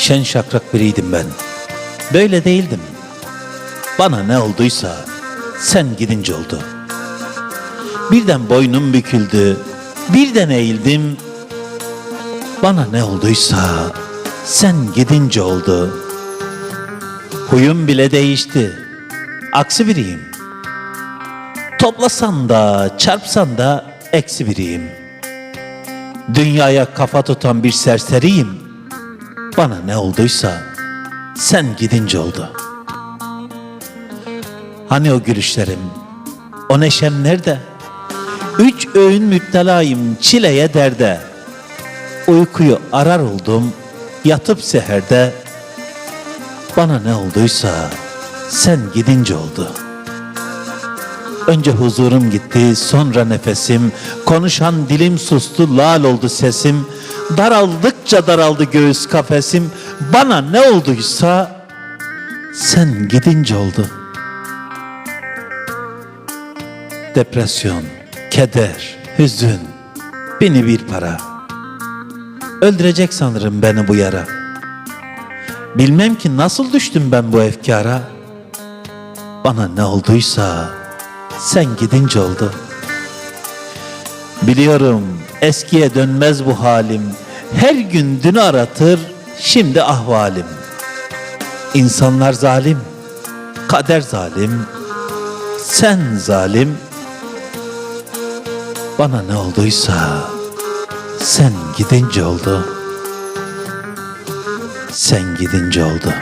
Şen şakrak biriydim ben. Böyle değildim. Bana ne olduysa sen gidince oldu. Birden boynum büküldü. Birden eğildim. Bana ne olduysa sen gidince oldu. Huyum bile değişti. Aksi biriyim. Toplasan da çarpsan da eksi biriyim. Dünyaya kafa tutan bir serseriyim. Bana ne olduysa sen gidince oldu. Hani o gülüşlerim, o neşem nerede? Üç öğün müptelayım çileye derde. Uykuyu arar oldum, yatıp seherde. Bana ne olduysa sen gidince oldu. Önce huzurum gitti, sonra nefesim, konuşan dilim sustu, lal oldu sesim. Daraldıkça daraldı göğüs kafesim. Bana ne olduysa sen gidince oldu. Depresyon, keder, hüzün, beni bir para. Öldürecek sanırım beni bu yara. Bilmem ki nasıl düştüm ben bu efkara. Bana ne olduysa sen gidince oldu. Biliyorum eskiye dönmez bu halim. Her gün dünü aratır şimdi ahvalim. İnsanlar zalim, kader zalim, sen zalim. Bana ne olduysa sen gidince oldu. Sen gidince oldu.